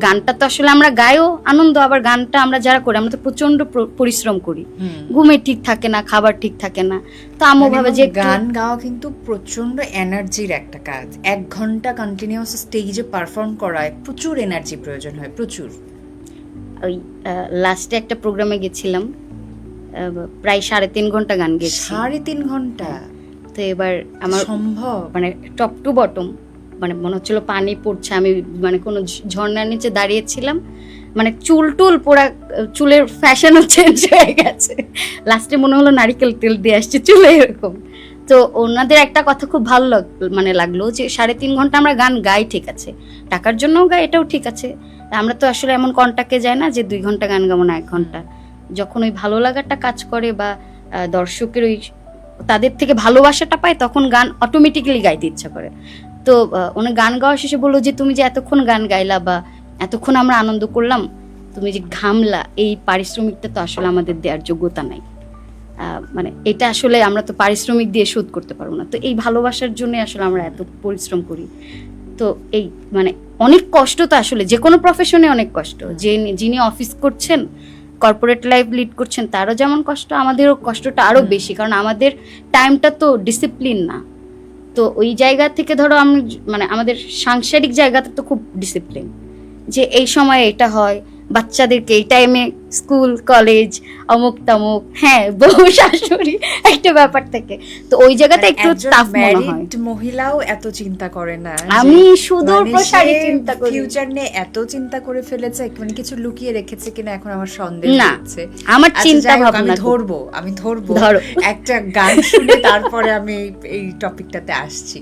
গানটা তো আসলে আমরা গায়েও আনন্দ আবার গানটা আমরা যারা করি আমরা তো প্রচণ্ড পরিশ্রম করি। ঘুমে ঠিক থাকে না খাবার ঠিক থাকে না। তো আম্মু মানে ভাবে যে গান গাওয়া কিন্তু প্রচণ্ড এনার্জির একটা কাজ। এক ঘণ্টা কন্টিনিউয়াস স্টেজে পারফর্ম করায় প্রচুর এনার্জি প্রয়োজন হয় প্রচুর। ওই লাস্টে একটা প্রোগ্রামে গেছিলাম প্রায় সাড়ে তিন ঘণ্টা গান গেছি সাড়ে তিন ঘণ্টা? তো এবার আমার সম্ভব। মানে টপ টু বটম মানে মনে হচ্ছিল পানি পড়ছে, আমি মানে কোনো ঝ- ঝর্ণার নিচে দাঁড়িয়েছিলাম। মানে চুল টুল পোড়া, চুলের ফ্যাশনও চেঞ্জ হয়ে গেছে। লাস্টে মনে হলো নারিকেল তেল দিয়ে আসছে চুলে এরকম। তো ওনাদের একটা কথা খুব ভালো লাগ মানে লাগল যে সাড়ে তিন ঘণ্টা আমরা গান গাই ঠিক আছে। টাকার জন্যও গাই, এটাও ঠিক আছে। আমরা তো আসলে এমন কন্টাক্টে যাই না যে দুই ঘণ্টা গান গাবো না, এক ঘণ্টা। যখন ওই ভালো লাগাটা কাজ করে বা দর্শকের ওই, তাদের থেকে ভালোবাসাটা পায়, তখন গান অটোমেটিক্যালি গাইতে ইচ্ছা করে। তো ওনার গান গাওয়া শেষে বলল যে তুমি যে এতক্ষণ গান গাইলা বা এতক্ষণ আমরা আনন্দ করলাম তুমি যে ঘামলা এই পারিশ্রমিকটা তো আসলে আমাদের দেওয়ার যোগ্যতা নাই। মানে এটা আসলে আমরা তো পারিশ্রমিক দিয়ে শোধ করতে পারব না। তো এই ভালোবাসার জন্য আসলে আমরা এত পরিশ্রম করি। তো এই মানে অনেক কষ্ট তো আসলে যে কোনো প্রফেশনে অনেক কষ্ট। যে যিনি অফিস করছেন কর্পোরেট লাইফ লিড করছেন তারও যেমন কষ্ট আমাদেরও কষ্টটা আরও বেশি। কারণ আমাদের টাইমটা তো ডিসিপ্লিন না। তো ওই জায়গা থেকে ধরো আমি মানে আমাদের সাংসারিক জায়গাতে তো খুব ডিসিপ্লিন যে এই সময় এটা হয় বাচ্চাদেরকে এই টাইমে স্কুল কলেজ অমুক তমুক হ্যাঁ বউ শাশুড়ি একটা ব্যাপার থেকে। তো ওই জায়গাতে একটু টাফ মনে হয়। মহিলাও এত চিন্তা করে না আমি সুদূর প্রসারী চিন্তা করি। ফিউচার নিয়ে এত চিন্তা করে ফেলেছে মানে কিছু লুকিয়ে রেখেছে কিনা এখন আমার সন্দেহ না, হচ্ছে। আমার আচ্ছা, চিন্তা ভাবনা আমি ধরবো আমি ধরবো। ধরো। একটা গান শুনে তারপরে আমি এই টপিকটাতে আসছি।